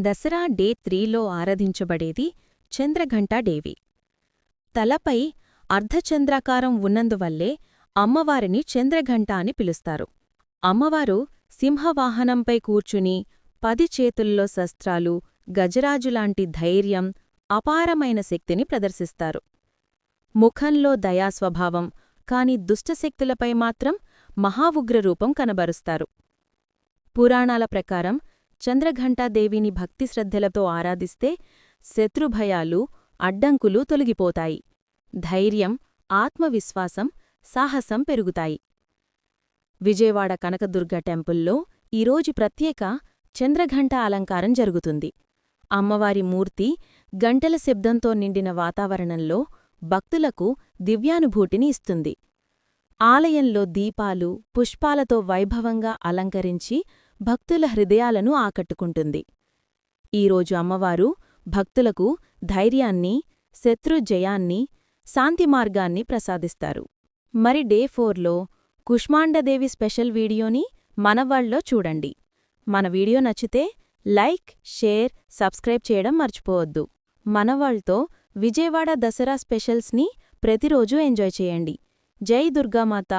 Dasara day త్రీలో ఆరాధించబడేది చంద్రఘంటాదేవి తలపై అర్ధచంద్రాకారం ఉన్నందువల్లే అమ్మవారిని చంద్రఘంట అని పిలుస్తారు. అమ్మవారు సింహవాహనంపై కూర్చుని పది చేతుల్లో శస్త్రాలు గజరాజులాంటి ధైర్యం అపారమైన శక్తిని ప్రదర్శిస్తారు. ముఖంలో దయాస్వభావం కాని దుష్టశక్తులపై మాత్రం మహావుగ్రరూపం కనబరుస్తారు. పురాణాల ప్రకారం చంద్రఘంటాదేవిని భక్తిశ్రద్ధలతో ఆరాధిస్తే శత్రుభయాలు అడ్డంకులు తొలగిపోతాయి. ధైర్యం ఆత్మవిశ్వాసం సాహసం పెరుగుతాయి. విజయవాడ కనకదుర్గ టెంపుల్లో ఈరోజు ప్రత్యేక చంద్రఘంట అలంకారం జరుగుతుంది. అమ్మవారి మూర్తి గంటల శబ్దంతో నిండిన వాతావరణంలో భక్తులకు దివ్యానుభూతిని ఇస్తుంది. ఆలయంలో దీపాలు పుష్పాలతో వైభవంగా అలంకరించి భక్తుల హృదయాలను ఆకట్టుకుంటుంది. ఈరోజు అమ్మవారు భక్తులకు ధైర్యాన్ని శత్రుజయాన్ని శాంతి మార్గాన్ని ప్రసాదిస్తారు. మరి డే ఫోర్లో కుష్మాండదేవి స్పెషల్ వీడియోని మనవాళ్ళలో చూడండి. మన వీడియో నచ్చితే లైక్ షేర్ సబ్స్క్రైబ్ చేయడం మర్చిపోవద్దు. మనవాళ్తో విజయవాడ దసరా స్పెషల్స్ని ప్రతిరోజూ ఎంజాయ్ చేయండి. జై దుర్గామాత!